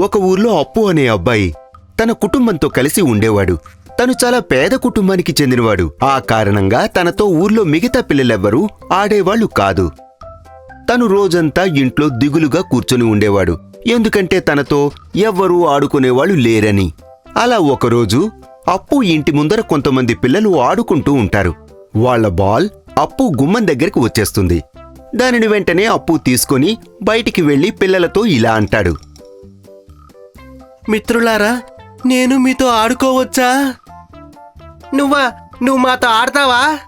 ఒక ఊర్లో అప్పు అనే అబ్బాయి తన కుటుంబంతో కలిసి ఉండేవాడు. తను చాలా పేద కుటుంబానికి చెందినవాడు. ఆ కారణంగా తనతో ఊర్లో మిగతా పిల్లలెవ్వరూ ఆడేవాళ్ళు కాదు. తను రోజంతా ఇంట్లో దిగులుగా కూర్చొని ఉండేవాడు. ఎందుకంటే తనతో ఎవ్వరూ ఆడుకునేవాళ్ళు లేరని. అలా ఒకరోజు అప్పు ఇంటి ముందర కొంతమంది పిల్లలు ఆడుకుంటూ ఉంటారు. వాళ్ళ బాల్ అప్పు గుమ్మం దగ్గరికి వచ్చేస్తుంది. దానిని వెంటనే అప్పు తీసుకొని బయటికి వెళ్ళి పిల్లలతో ఇలా అంటాడు. మిత్రులారా నేను మీతో ఆడుకోవచ్చా? నువ్వా నువ్వు మాతో ఆడతావా?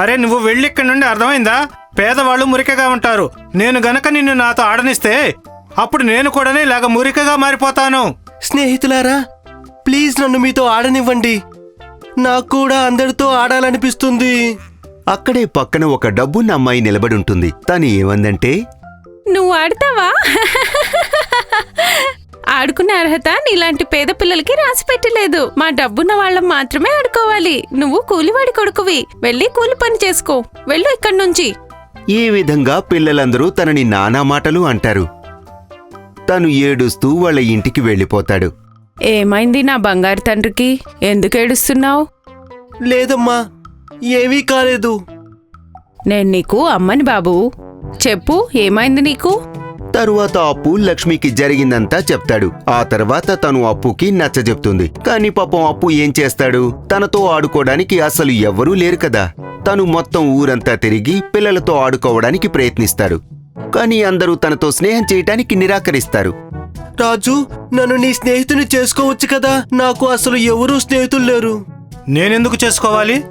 అరే నువ్వు వెళ్ళి ఇక్కడి నుండి అర్థమైందా? పేదవాళ్ళు మురికగా ఉంటారు. నేను గనక నిన్ను నాతో ఆడనిస్తే అప్పుడు నేను కూడా ఇలాగ మురికగా మారిపోతాను. స్నేహితులారా ప్లీజ్ నన్ను మీతో ఆడనివ్వండి. నాకు కూడా అందరితో ఆడాలనిపిస్తుంది. అక్కడే పక్కన ఒక డబ్బున్న అమ్మాయి నిలబడుంటుంది తను ఏమందంటే నువ్వు ఆడతావా? ఆడుకునే అర్హత నీలాంటి పేద పిల్లలకి రాసి పెట్టలేదు. మా డబ్బున్న వాళ్ళం మాత్రమే ఆడుకోవాలి. నువ్వు కూలివాడి కొడుకువి. వెళ్ళి కూలి పని చేసుకో. వెళ్ళు ఇక్కడి నుంచి. ఈ విధంగా పిల్లలందరూ తనని నానా మాటలు అంటారు. తను ఏడుస్తూ వాళ్ళ ఇంటికి వెళ్ళిపోతాడు. ఏమైంది నా బంగారు తండ్రికి? ఎందుకు ఏడుస్తున్నావు? లేదమ్మా ఏమీ కాలేదు. నేను నీకు అమ్మని బాబు. చెప్పు ఏమైంది నీకు? తరువాత అప్పు లక్ష్మికి జరిగిందంతా చెప్తాడు. ఆ తర్వాత తను అప్పుకి నచ్చజెప్తుంది కానీ పాపం అప్పు ఏం చేస్తాడు? తనతో ఆడుకోవడానికి అసలు ఎవ్వరూ లేరు కదా. తను మొత్తం ఊరంతా తిరిగి పిల్లలతో ఆడుకోవడానికి ప్రయత్నిస్తాడు కానీ అందరూ తనతో స్నేహం చేయటానికి నిరాకరిస్తారు. రాజు నన్ను నీ స్నేహితుని చేసుకోవచ్చు కదా? నాకు అసలు ఎవరూ స్నేహితులు లేరు. నేనెందుకు చేసుకోవాలి?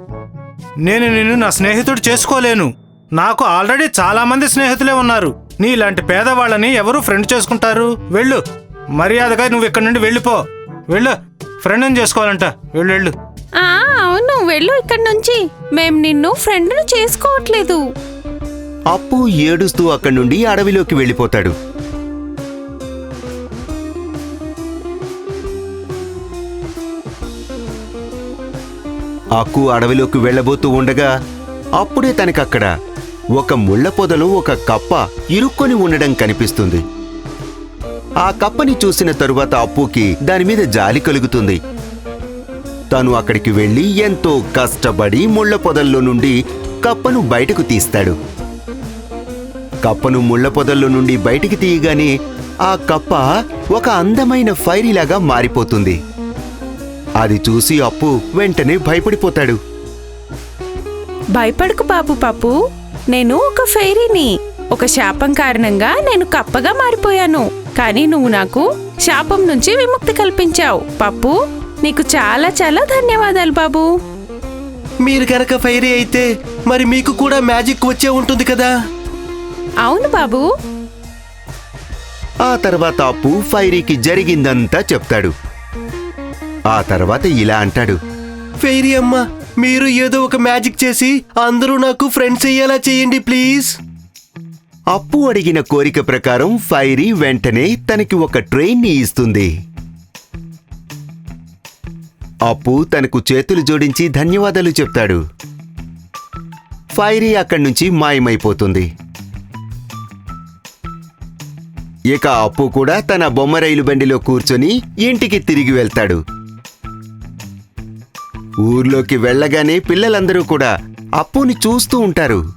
నేను నిన్ను నా స్నేహితుడు చేసుకోలేను. నాకు ఆల్రెడీ చాలా మంది స్నేహితులే ఉన్నారు. నీలాంటి పేదవాళ్ళని ఎవరు ఫ్రెండ్ చేసుకుంటారు? వెళ్ళు. మర్యాదగా నువ్వు ఇక్కడి నుండి వెళ్ళిపో. వెళ్ళు. ఫ్రెండ్ని చేసుకోవాలంట. వెళ్ళు వెళ్ళు. ఆ అవును. వెళ్ళు ఇక్కడి నుంచి. మేం నిన్ను ఫ్రెండ్ను చేసుకోవట్లేదు. అప్పు ఏడుస్తూ అక్కడి నుండి అడవిలోకి వెళ్ళిపోతాడు. అక్కు అడవిలోకి వెళ్ళబోతూ ఉండగా అప్పుడే తనకక్కడ ఒక ముళ్ళ పొదలో ఒక కప్ప ఇరుక్కొని ఉండడం కనిపిస్తుంది. ఆ కప్పని చూసిన తరువాత అప్పుకి దాని మీద జాలి కలుగుతుంది. తను అక్కడికి వెళ్ళి ఎంతో కష్టపడి ముళ్ళ పొదల్లో నుండి కప్పను బయటకు తీస్తాడు. కప్పను ముళ్ళ పొదల్లో నుండి బయటికి తీయగానే ఆ కప్ప ఒక అందమైన ఫైరీలాగా మారిపోతుంది. అది చూసి అప్పు వెంటనే భయపడిపోతాడు. భయపడకు బాబు పాపు నేను ఒక ఫెయిరీని. ఒక శాపం కారణంగా నేను కప్పగా మారిపోయాను. కానీ నువ్వు నాకు శాపం నుంచి విముక్తి కల్పించావు. పప్పు నీకు చాలా చాలా ధన్యవాదాలు బాబు. మీరు కనుక ఫైరీ అయితే మరి మీకు కూడా మ్యాజిక్ వచ్చే ఉంటుంది కదా? అవును బాబు. ఆ తర్వాత అప్పు ఫైరీకి జరిగిందంతా చెప్తాడు. ఆ తర్వాత ఇలా అంటాడు. ఫెయిరీ అమ్మ మీరు ఏదో ఒక మ్యాజిక్ చేసి అందరూ నాకు ఫ్రెండ్స్ అయ్యేలా చేయండి ప్లీజ్. అప్పు అడిగిన కోరిక ప్రకారం ఫైరీ వెంటనే తనకి ఒక ట్రైన్ని ఇస్తుంది. అప్పు తనకు చేతులు జోడించి ధన్యవాదాలు చెప్తాడు. ఫైరీ అక్కడి నుంచి మాయమైపోతుంది. ఇక అప్పు కూడా తన బొమ్మ రైలు బండిలో కూర్చొని ఇంటికి తిరిగి వెళ్తాడు. ఊర్లోకి వెళ్ళగానే పిల్లలందరూ కూడా అప్పుని చూస్తూ ఉంటారు.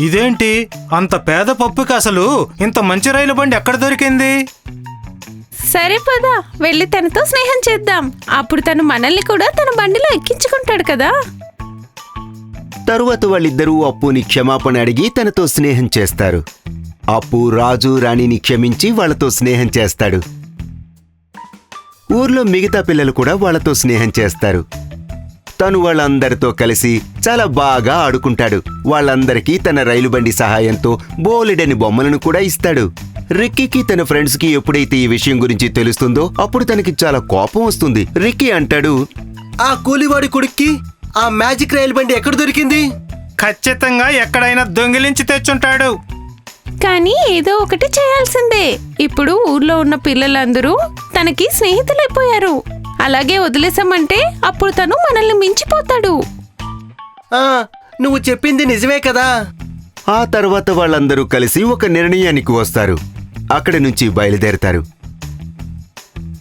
ఇదేంటి? అంత పేద పప్పుకి అసలు ఇంత మంచి రైలు బండి ఎక్కడ దొరికింది? సరే పదా వెళ్ళి తనతో స్నేహం చేద్దాం. అప్పుడు తను మనల్ని కూడా తన బండిలో ఎక్కించుకుంటాడు కదా. తరువాత వాళ్ళిద్దరూ అప్పుని క్షమాపణ అడిగి తనతో స్నేహం చేస్తారు. అప్పు రాజు రాణిని క్షమించి వాళ్ళతో స్నేహం చేస్తాడు. ఊర్లో మిగతా పిల్లలు కూడా వాళ్ళతో స్నేహం చేస్తారు. తను వాళ్ళందరితో కలిసి చాలా బాగా ఆడుకుంటాడు. వాళ్ళందరికీ తన రైలు బండి సహాయంతో బోలెడని బొమ్మలను కూడా ఇస్తాడు. రిక్కీకి తన ఫ్రెండ్స్కి ఎప్పుడైతే ఈ విషయం గురించి తెలుస్తుందో అప్పుడు తనకి చాలా కోపం వస్తుంది. రిక్కీ అంటాడు ఆ కూలివాడి కొడుక్కి ఆ మ్యాజిక్ రైలు బండి ఎక్కడ దొరికింది? ఖచ్చితంగా ఎక్కడైనా దొంగిలించి తెచ్చుంటాడు. కానీ ఏదో ఒకటి చేయాల్సిందే. ఇప్పుడు ఊర్లో ఉన్న పిల్లలందరూ తనకి స్నేహితులైపోయారు. అలాగే వదిలేసామంటే అప్పుడు తను మనల్ని మించిపోతాడు. ఆ నువ్వు చెప్పింది నిజమే కదా? ఆ తర్వాత వాళ్ళందరూ కలిసి ఒక నిర్ణయానికి వస్తారు. అక్కడి నుంచి బయలుదేరతారు.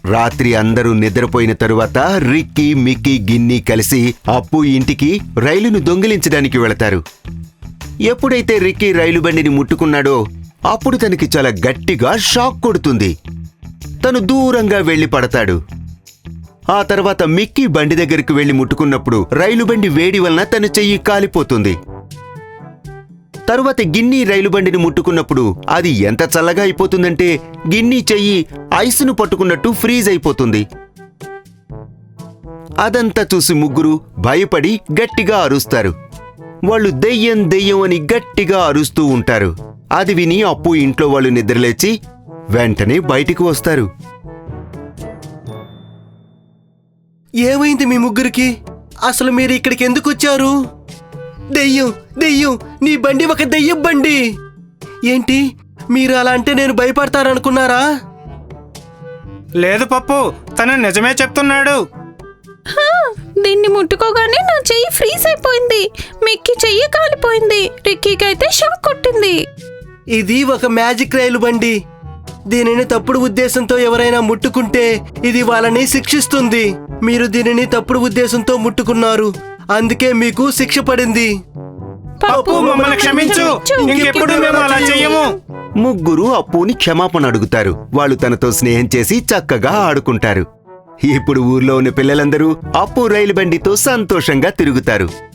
రాత్రి అందరూ నిద్రపోయిన తరువాత రిక్కీ మిక్కీ గిన్ని కలిసి అప్పు ఇంటికి రైలును దొంగిలించడానికి వెళతారు. ఎప్పుడైతే రిక్కీ రైలు బండిని ముట్టుకున్నాడో అప్పుడు తనకి చాలా గట్టిగా షాక్ కొడుతుంది. తను దూరంగా వెళ్ళి పడతాడు. ఆ తర్వాత మిక్కీ బండి దగ్గరికి వెళ్ళి ముట్టుకున్నప్పుడు రైలు బండి వేడి వలన తన చెయ్యి కాలిపోతుంది. తరువాత గిన్ని రైలు బండిని ముట్టుకున్నప్పుడు అది ఎంత చల్లగా అయిపోతుందంటే గిన్ని చెయ్యి ఐస్ను పట్టుకున్నట్టు ఫ్రీజ్ అయిపోతుంది. అదంతా చూసి ముగ్గురు భయపడి గట్టిగా అరుస్తారు. వాళ్ళు దెయ్యం దెయ్యం అని గట్టిగా అరుస్తూ ఉంటారు. అది విని అప్పు ఇంట్లో వాళ్ళు నిద్రలేచి వెంటనే బయటికి వస్తారు. ఏమైంది మీ ముగ్గురికి? అసలు మీరు ఇక్కడికి ఎందుకు వచ్చారు? దెయ్యం దెయ్యం నీ బండి ఒక దెయ్యం బండి. ఏంటి? మీరు అలా అంటే నేను భయపడతారనుకున్నారా? లేదు పప్పు తను నిజమే చెప్తున్నాడు. దీన్ని ముట్టుకోగానే నా చెయ్యి ఫ్రీజ్ అయిపోయింది. మిక్కి చెయ్యి కాలిపోయింది. రిక్కీకి అయితే షాక్ కొట్టింది. ఇది ఒక మ్యాజిక్ రైలు బండి. దీనిని తప్పుడు ఉద్దేశంతో ఎవరైనా ముట్టుకుంటే ఇది వాళ్ళని శిక్షిస్తుంది. మీరు దీనిని తప్పుడు ఉద్దేశంతో ముట్టుకున్నారు. అందుకే మీకు శిక్ష పడింది. పప్పు మమ్మల్ని క్షమించు. ఇంకెప్పుడు మేము అలా చెయ్యము. ముగ్గురు అప్పుని క్షమాపణ అడుగుతారు. వాళ్ళు తనతో స్నేహం చేసి చక్కగా ఆడుకుంటారు. ఇప్పుడు ఊర్లో ఉన్న పిల్లలందరూ అప్పు రైలు బండితో సంతోషంగా తిరుగుతారు.